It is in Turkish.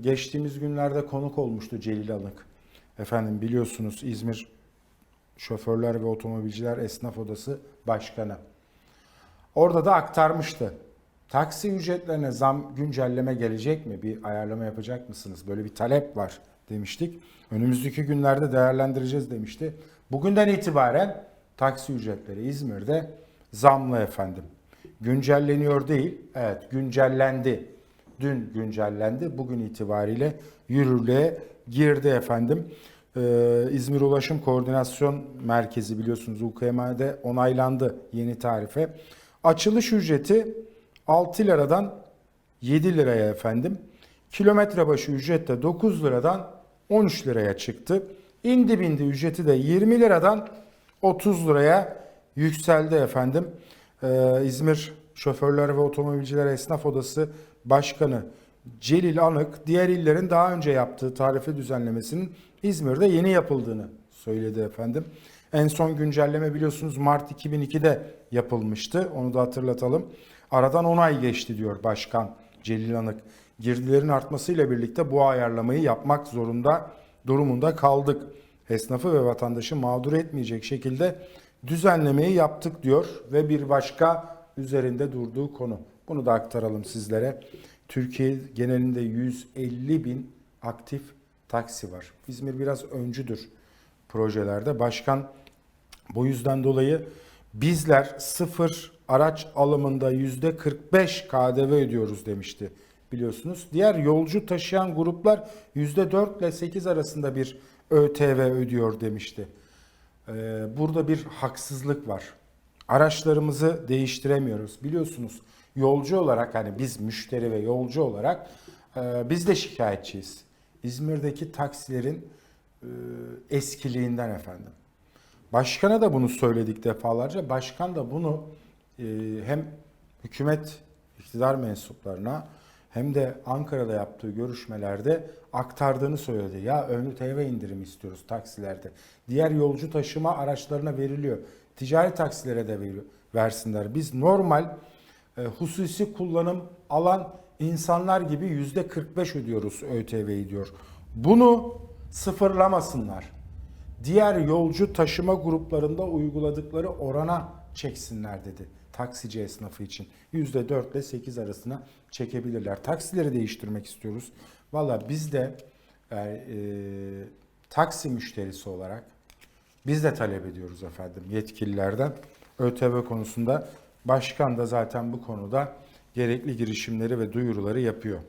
Geçtiğimiz günlerde konuk olmuştu Celil Alık. Efendim biliyorsunuz İzmir Şoförler ve Otomobilciler Esnaf Odası Başkanı. Orada da aktarmıştı. Taksi ücretlerine zam güncelleme gelecek mi? Bir ayarlama yapacak mısınız? Böyle bir talep var demiştik. Önümüzdeki günlerde değerlendireceğiz demişti. Bugünden itibaren taksi ücretleri İzmir'de zamlı efendim. Güncelleniyor değil, evet güncellendi. Dün güncellendi, bugün itibariyle yürürlüğe girdi efendim. Ee, İzmir Ulaşım Koordinasyon Merkezi biliyorsunuz UKM'de onaylandı yeni tarife. Açılış ücreti 6 liradan 7 liraya efendim. Kilometre başı ücret de 9 liradan 13 liraya çıktı. İndi bindi ücreti de 20 liradan 30 liraya yükseldi efendim. Ee, İzmir Şoförler ve Otomobilciler Esnaf Odası Başkanı Celil Anık diğer illerin daha önce yaptığı tarife düzenlemesinin İzmir'de yeni yapıldığını söyledi efendim. En son güncelleme biliyorsunuz Mart 2002'de yapılmıştı. Onu da hatırlatalım. Aradan 10 ay geçti diyor Başkan Celil Anık. Girdilerin artmasıyla birlikte bu ayarlamayı yapmak zorunda durumunda kaldık. Esnafı ve vatandaşı mağdur etmeyecek şekilde düzenlemeyi yaptık diyor ve bir başka üzerinde durduğu konu. Bunu da aktaralım sizlere. Türkiye genelinde 150 bin aktif taksi var. İzmir biraz öncüdür projelerde. Başkan bu yüzden dolayı bizler sıfır araç alımında yüzde 45 KDV ödüyoruz demişti biliyorsunuz. Diğer yolcu taşıyan gruplar yüzde 4 ile 8 arasında bir ÖTV ödüyor demişti. Ee, Burada bir haksızlık var. Araçlarımızı değiştiremiyoruz. Biliyorsunuz yolcu olarak hani biz müşteri ve yolcu olarak e, biz de şikayetçiyiz. İzmir'deki taksilerin e, eskiliğinden efendim. Başkana da bunu söyledik defalarca. Başkan da bunu e, hem hükümet iktidar mensuplarına hem de Ankara'da yaptığı görüşmelerde aktardığını söyledi. Ya ÖTV indirim istiyoruz taksilerde. Diğer yolcu taşıma araçlarına veriliyor. Ticari taksilere de veriyor, versinler. Biz normal e, hususi kullanım alan insanlar gibi yüzde 45 ödüyoruz ÖTV'yi diyor. Bunu sıfırlamasınlar diğer yolcu taşıma gruplarında uyguladıkları orana çeksinler dedi. Taksici esnafı için %4 ile 8 arasına çekebilirler. Taksileri değiştirmek istiyoruz. Valla biz de e, e, taksi müşterisi olarak biz de talep ediyoruz efendim yetkililerden. ÖTV konusunda başkan da zaten bu konuda gerekli girişimleri ve duyuruları yapıyor.